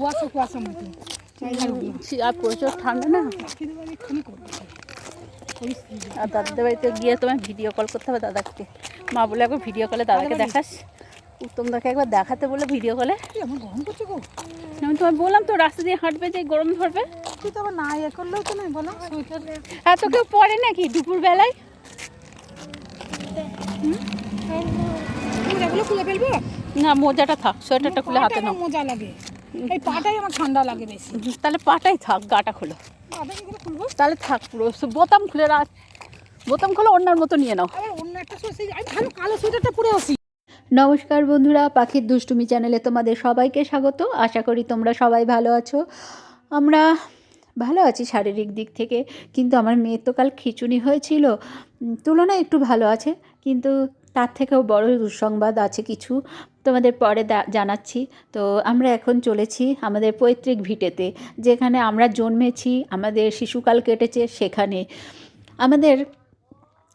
কুয়াশা কুয়াশা মতো আর প্রচুর ঠান্ডা না? আর দাদাদের বাড়িতে গিয়ে তোমার ভিডিও কল করতে হবে দাদাকে। মা বলে একবার ভিডিও কলে দাদাকে দেখাস। উত্তম দাকে একবার দেখাতে বলে ভিডিও কলে আমি তোমায় বললাম তো রাস্তা দিয়ে হাঁটবে যে গরম ধরবে। তুই তো আবার না ইয়ে করলেও তো নয় বলো। আর তো কেউ পরে নাকি দুপুর বেলায় খুলে ফেলব? না মোজাটা থাক সোয়েটারটা খুলে হাতে নাও। আমার মজা লাগে? এই পাটাই আমার ঠান্ডা লাগে বেশি। তাহলে পাটাই থাক গাটা খোলো। তাহলে থাক পুরো। বোতাম খুলে রাখ। বোতাম খুলে অন্যার মতো নিয়ে নাও। অন্য একটা ভালো কালো সোয়েটারটা পরে আসি। নমস্কার বন্ধুরা পাখির দুষ্টুমি চ্যানেলে তোমাদের সবাইকে স্বাগত। আশা করি তোমরা সবাই ভালো আছো। আমরা ভালো আছি শারীরিক দিক থেকে কিন্তু আমার মেয়ের তো কাল খিচুনি হয়েছিল। তুলনায় একটু ভালো আছে কিন্তু তার থেকেও বড় দুঃসংবাদ আছে কিছু তোমাদের পরে জানাচ্ছি। তো আমরা এখন চলেছি আমাদের পৈতৃক ভিটেতে, যেখানে আমরা জন্মেছি, আমাদের শিশুকাল কেটেছে সেখানে। আমাদের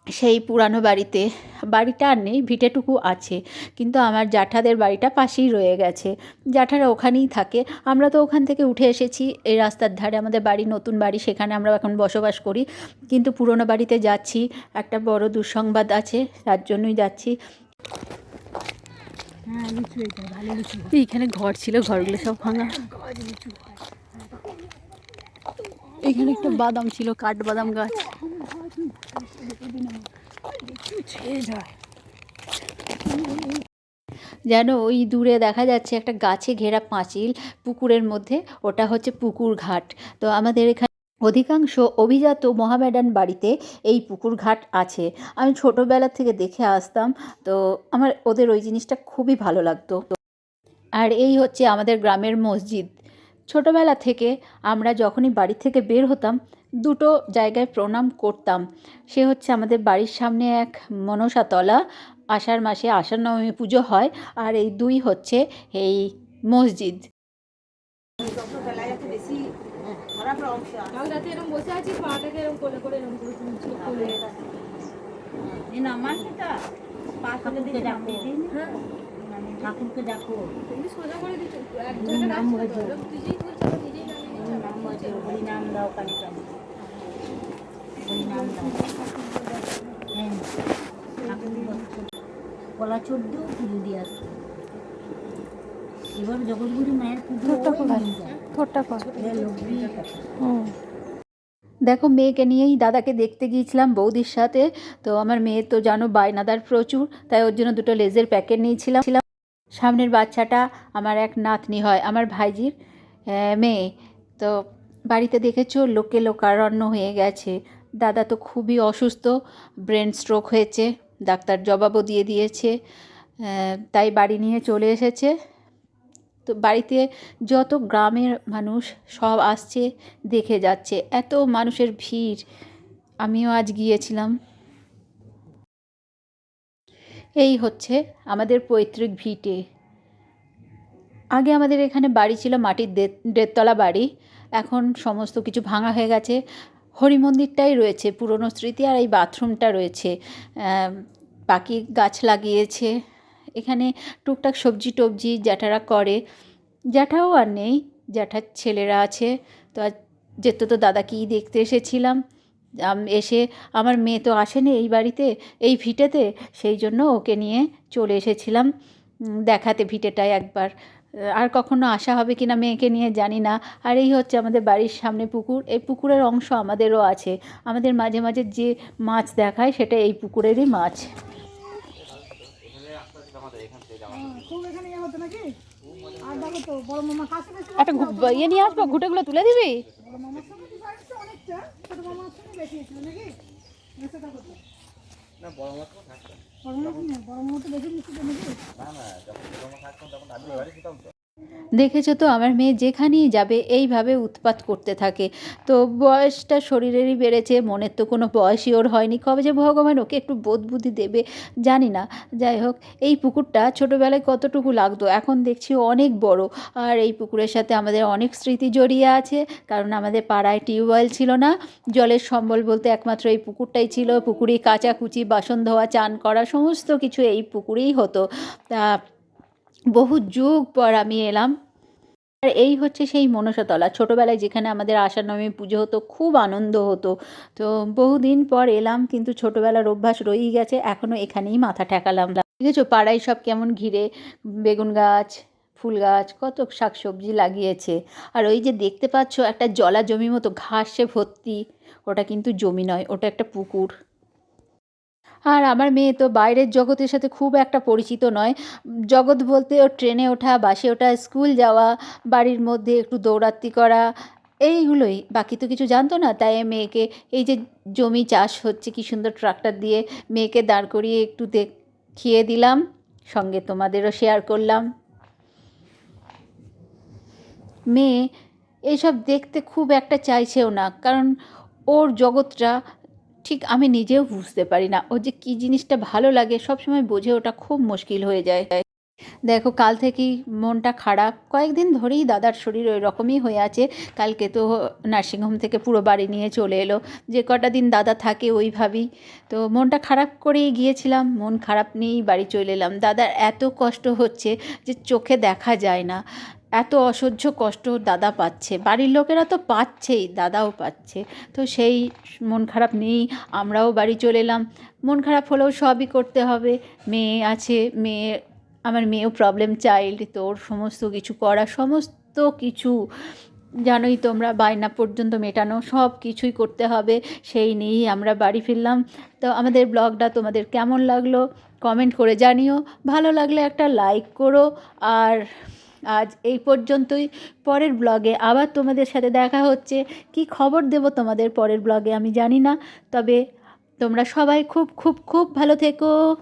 সেই পুরানো বাড়িতে বাড়িটা আর নেই ভিটেটুকু আছে। কিন্তু আমার জ্যাঠাদের বাড়িটা পাশেই রয়ে গেছে। জ্যাঠারা ওখানেই থাকে। আমরা তো ওখান থেকে উঠে এসেছি। এই রাস্তার ধারে আমাদের বাড়ি নতুন বাড়ি সেখানে আমরা এখন বসবাস করি। কিন্তু পুরনো বাড়িতে যাচ্ছি। একটা বড় দুঃসংবাদ আছে তার জন্যই যাচ্ছি। হ্যাঁ এইখানে ঘর ছিল ঘরগুলো সব ভাঙা। এখানে একটা বাদাম ছিল কাঠ বাদাম গাছ। যেন ওই দূরে দেখা যাচ্ছে একটা গাছে ঘেরা পাঁচিল পুকুরের মধ্যে। ওটা হচ্ছে পুকুর ঘাট। তো আমাদের এখানে অধিকাংশ অভিজাত মহামেডান বাড়িতে এই পুকুর ঘাট আছে। আমি ছোটোবেলা থেকে দেখে আসতাম, তো আমার ওদের ওই জিনিসটা খুবই ভালো লাগতো। আর এই হচ্ছে আমাদের গ্রামের মসজিদ। ছোটোবেলা থেকে আমরা যখনই বাড়ি থেকে বের হতাম দুটো জায়গায় প্রণাম করতাম। সে হচ্ছে আমাদের বাড়ির সামনে এক মনসাতলা। আষাঢ় মাসে আষাঢ় নবমী পুজো হয় আর এই দুই হচ্ছে এই মসজিদ। কাল খুলে ঠাকুরকে ডাকো। তুমি সোজা করে দিচ্ছ এক জায়গায় রাখছো তো, এরকম নিজেই তুলছো তো নিজেই নামিয়ে নাম বলছে হরিনাম দাও কালিকা। হরিনাম দাও। হ্যাঁ। কলা পুজো দিয়ে আসতো এবার জগৎগুরু মায়ের পুজো থোটটা লক্ষ্মী দেখো মেয়েকে নিয়েই দাদাকে দেখতে গিয়েছিলাম বৌদির সাথে। তো আমার মেয়ে তো জানো বায়নাদার প্রচুর। তাই ওর জন্য দুটো লেজের প্যাকেট নিয়েছিলাম। সামনের বাচ্চাটা আমার এক নাতনি হয়, আমার ভাইজির মেয়ে। তো বাড়িতে দেখেছ, লোকে লোকারণ্য হয়ে গেছে। দাদা তো খুবই অসুস্থ, ব্রেন স্ট্রোক হয়েছে, ডাক্তার জবাবও দিয়ে দিয়েছে তাই বাড়ি নিয়ে চলে এসেছে। তো বাড়িতে যত গ্রামের মানুষ সব আসছে, দেখে যাচ্ছে। এত মানুষের ভিড়, আমিও আজ গিয়েছিলাম। এই হচ্ছে আমাদের পৈতৃক ভিটে। আগে আমাদের এখানে বাড়ি ছিল মাটির দেড়তলা বাড়ি। এখন সমস্ত কিছু ভাঙা হয়ে গেছে। হরি মন্দিরটাই রয়েছে, পুরনো স্মৃতি আর এই বাথরুমটা রয়েছে। বাকি গাছ লাগিয়েছে। এখানে টুকটাক সবজি টবজি জ্যাঠারা করে। জ্যাঠাও আর নেই, জ্যাঠার ছেলেরা আছে। তো আর যেত তো দাদাকেই দেখতে এসেছিলাম। এসে আমার মেয়ে তো আসেনি এই বাড়িতে এই ভিটেতে সেই জন্য ওকে নিয়ে চলে এসেছিলাম দেখাতে ভিটেটায় একবার। আর কখনো আসা হবে কি না মেয়েকে নিয়ে জানি না। আর এই হচ্ছে আমাদের বাড়ির সামনে পুকুর এই পুকুরের অংশ আমাদেরও আছে। আমাদের মাঝে মাঝে যে মাছ দেখায় সেটা এই পুকুরেরই মাছ। ইয়ে একটা ইয়ে নিয়ে আসব ঘুটেগুলো তুলে দিবি বড় মামার সঙ্গে তো বাড়িতে অনেকটা ছোট মামার সঙ্গে বেশি ছিল নাকি? বেশি থাকো তো। না বড় মামা তো থাকতো। বড় মামা কি না বড় মামা তো বেশি মিষ্টি তো নাকি? দেখেছ তো, আমার মেয়ে যেখানেই যাবে এইভাবে উৎপাত করতে থাকে। তো বয়সটা শরীরেরই বেড়েছে, মনের তো কোনো বয়সই ওর হয়নি। কবে যে ভগবান ওকে একটু বোধ বুদ্ধি দেবে, জানি না। যাই হোক, এই পুকুরটা ছোটোবেলায় কতটুকু লাগতো, এখন দেখছি অনেক বড়। আর এই পুকুরের সাথে আমাদের অনেক স্মৃতি জড়িয়ে আছে, কারণ আমাদের পাড়ায় টিউবওয়েল ছিল না। জলের সম্বল বলতে একমাত্র এই পুকুরটাই ছিল। পুকুরে কাচাকুচি বাসন ধোয়া, চান করা, সমস্ত কিছু এই পুকুরেই হতো। তা বহু যুগ পর আমি এলাম। আর এই হচ্ছে সেই মনসাতলা। ছোটোবেলায় যেখানে আমাদের নবমী পুজো হতো, খুব আনন্দ হতো। তো বহুদিন পর এলাম, কিন্তু ছোটোবেলার অভ্যাস রয়েই গেছে এখনও এখানেই মাথা ঠেকালাম। দেখেছ, পাড়ায় সব কেমন ঘিরে, বেগুন গাছ, ফুল গাছ, কত শাকসবজি লাগিয়েছে। আর ওই যে দেখতে পাচ্ছ, একটা জলা জমি মতো ঘাসে ভর্তি, ওটা কিন্তু জমি নয়, ওটা একটা পুকুর। আর আমার মেয়ে তো বাইরের জগতের সাথে খুব একটা পরিচিত নয়। জগৎ বলতে ও ট্রেনে ওঠা, বাসে ওঠা, স্কুল যাওয়া, বাড়ির মধ্যে একটু দৌড়াত্তি করা, এইগুলোই। বাকি তো কিছু জানতো না, তাই মেয়েকে এই যে জমি চাষ হচ্ছে, কি সুন্দর ট্রাক্টর দিয়ে মেয়েকে দাঁড় করিয়ে একটু দেখিয়ে দিলাম, সঙ্গে তোমাদেরও শেয়ার করলাম। মেয়ে এইসব দেখতে খুব একটা চাইছেও না, কারণ ওর জগৎটা ঠিক আমি নিজেও বুঝতে পারি না। ও যে কী জিনিসটা ভালো লাগে সবসময় বোঝে ওটা খুব মুশকিল হয়ে যায়। দেখো, কাল থেকেই মনটা খারাপ। কয়েকদিন ধরেই দাদার শরীর ওই রকমই হয়ে আছে। কালকে তো নার্সিংহোম থেকে পুরো বাড়ি নিয়ে চলে এলো। যে কটা দিন দাদা থাকে ওইভাবেই। তো মনটা খারাপ করেই গিয়েছিলাম, মন খারাপ নিয়েই বাড়ি চলে এলাম। দাদার এত কষ্ট হচ্ছে যে চোখে দেখা যায় না। এত অসহ্য কষ্ট দাদা পাচ্ছে। বাড়ির লোকেরা তো পাচ্ছেই, দাদাও পাচ্ছে। তো সেই মন খারাপ নেই, আমরাও বাড়ি চলে এলাম। মন খারাপ হলেও সবই করতে হবে। মেয়ে আছে, মেয়ে, আমার মেয়েও প্রবলেম চাইল্ড তো ওর সমস্ত কিছু করা, সমস্ত কিছু। জানোই তোমরা, বায়না পর্যন্ত মেটানো, সব কিছুই করতে হবে। সেই নিয়েই আমরা বাড়ি ফিরলাম। তো আমাদের ব্লগটা তোমাদের কেমন লাগল? কমেন্ট করে জানিও। ভালো লাগলে একটা লাইক করো। আর আজ এই পর্যন্তই। পরের ব্লগে আবার তোমাদের সাথে দেখা হচ্ছে। কি খবর দেব তোমাদের পরের ব্লগে আমি জানি না। তবে তোমরা সবাই খুব খুব খুব ভালো থেকো।